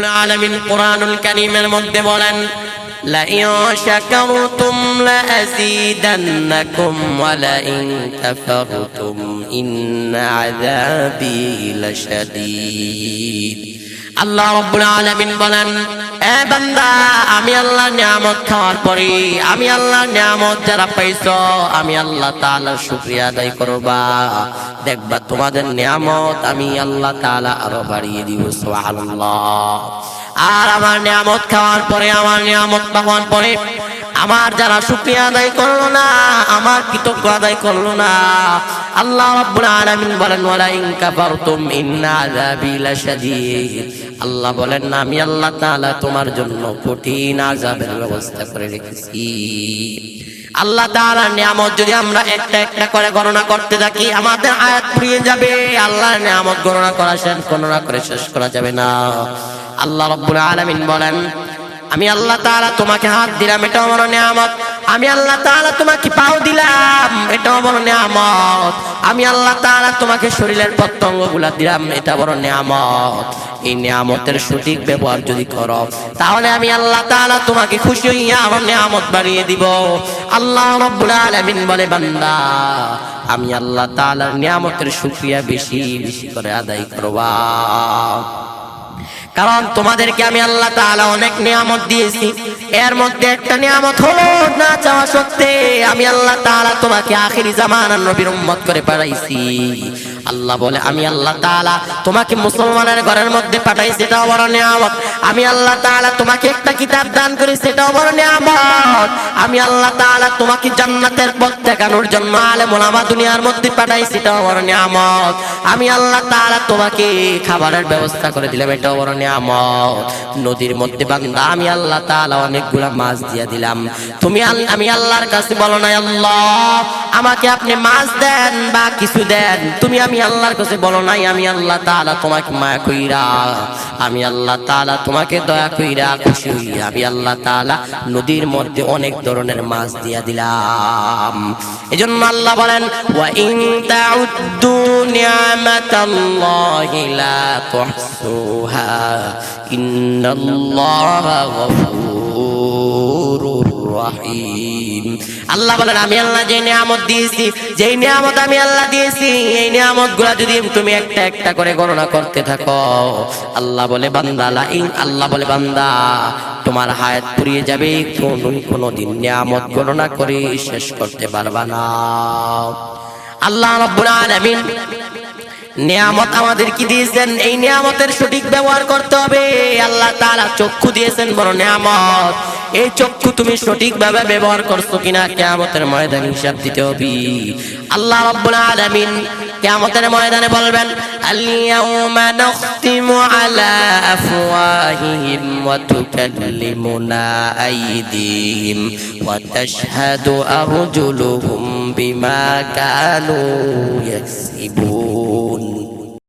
আলামিন কোরআনুল কারীমের মধ্যে বলেন لئن شكرتم لأزيدنكم ولئن كفرتم إن عذابي لشديد আল্লাহ রব্বুল আলামিন বলেন এ বান্দা, আমি আল্লাহ নিয়ামত খাওয়ার পরে আমি আল্লাহ নিয়ামত যারা পাইছ, আমি আল্লাহ তাআলার শুকরিয়া আদায় করবা। দেখবা তোমাদের নিয়ামত আমি আল্লাহ তাআলা আরও বাড়িয়ে দিব আর আমার নিয়ামত খাওয়ার পরে, আমার নিয়ামত পাওয়ার পরে, আমার যারা শুকরিয়া আদায় করল না, আমার কৃতজ্ঞ আদায় করল না আল্লাহ রাব্বুল আলামিন বলেন ওয়ালা ইন কাফারতুম ইন্না লাশাদীদ। আল্লাহ বলেন না আমি আল্লাহ তাআলা তোমার জন্য কঠিন আযাবের ব্যবস্থা করে রেখেছি। আল্লাহ তাআলার নিয়ামত যদি আমরা একটা একটা করে গণনা করতে থাকি, আমাদের আয়াত ফুরিয়ে যাবে। আল্লাহর নিয়ামত গণনা করা শেষ, গণনা করে শেষ করা যাবে না। আল্লাহ রাব্বুল আলামিন বলেন আমি আল্লাহ তাআলা তোমাকে হাত দিলাম এটা আমার নিয়ামত। আমি আল্লাহ তাআলা তোমাকে পাও দিলাম এটা বড় নিয়ামত। আমি আল্লাহ তাআলা তোমাকে শরীরের প্রত্যঙ্গগুলা দিলাম, এটা বড় নিয়ামত। এই নিয়ামতের সঠিক ব্যবহার যদি করো, তাহলে আমি আল্লাহ তাআলা তোমাকে খুশি হইয়া আমার নিয়ামত বাড়িয়ে দিব। আল্লাহ রাব্বুল বলে, বান্দা, আমি আল্লাহ তাআলার নিয়ামতের শুকরিয়া বেশি বেশি করে আদায় করবা। কারণ তোমাদেরকে আমি আল্লাহ তাআলা অনেক নিয়ামত দিয়েছি। এর মধ্যে একটা নিয়ামত হলো না চাওয়া সত্ত্বে আমি আল্লাহ তাআলা তোমাকে আখেরি জামান নবীর উম্মত করে পাঠাইছি। আল্লাহ বলে, আমি আল্লাহ তাআলা তোমাকে মুসলমানের ঘরের মধ্যে পাঠাইছি সেটাও বড় নিয়ামত। আমি আল্লাহ তাআলা তোমাকে একটা কিতাব দান করি সেটাও বড় নিয়ামত। আমি আল্লাহ তাআলা তোমাকে জান্নাতের পথ দেখানোর জন্য আলেম ওলামা দুনিয়ার মধ্যে পাঠাইছি সেটাও বড় নিয়ামত। আমি আল্লাহ তাআলা তোমাকে খাবারের ব্যবস্থা করে দিলাম, এটাও বড় নিয়ামত। নদীর মধ্যে বান্দা, আমি আল্লাহ তাআলা অনেকগুলা মাছ দিয়া দিলাম। তুমি আমি আল্লাহর কাছে বলো না আল্লাহ আমাকে আপনি মাছ দেন বা কিছু দেন, তুমি আমি আল্লাহর কাছে বলো নাই, আমি আল্লাহ তাআলা তোমাকে মায়া কইরা, আমি আল্লাহ তাআলা তোমাকে দয়া কইরা খুশি হইয়া, আমি আল্লাহ তাআলা নদীর মধ্যে অনেক ধরনের মাছ দিয়া দিলাম। এজন্য আল্লাহ বলেন, ওয়া ইন রহিম। আল্লাহ বলেন, আমি আল্লাহ যে নিয়ামত দিয়েছি, যেই নিয়ামত আমি আল্লাহ দিয়েছি, এই নিয়ামতগুলা যদি তুমি একটা একটা করে গণনা করতে থাকো, আল্লাহ বলে, বান্দা লা ইন- আল্লাহ বলে, বান্দা, তোমার হায়াত যাবে কোন কোনদিন নিয়ামত গণনা করে শেষ করতে পারবা না। আল্লাহ রাব্বুল আলামিন নিয়ামত আমাদের কি দিয়েছেন? এই নিয়ামতের সঠিক ব্যবহার করতে হবে। আল্লাহ তাআলা চক্ষু দিয়েছেন বড় নিয়ামত। এই চক্ষু তুমি সঠিকভাবে ব্যবহার করছ কিনা কিয়ামতের ময়দানে হিসাব দিতে হবে। আল্লাহ রাব্বুল আলামিন কিয়ামতের ময়দানে বলবেন, আল-ইয়াউমা নাখতিমু আলা আফওয়াহিহিম ওয়া তুকাল্লিমুনা আইদিহিম ওয়া তাশহাদু আরজুলুহুম বিমা কানু ইয়াকসিবুন।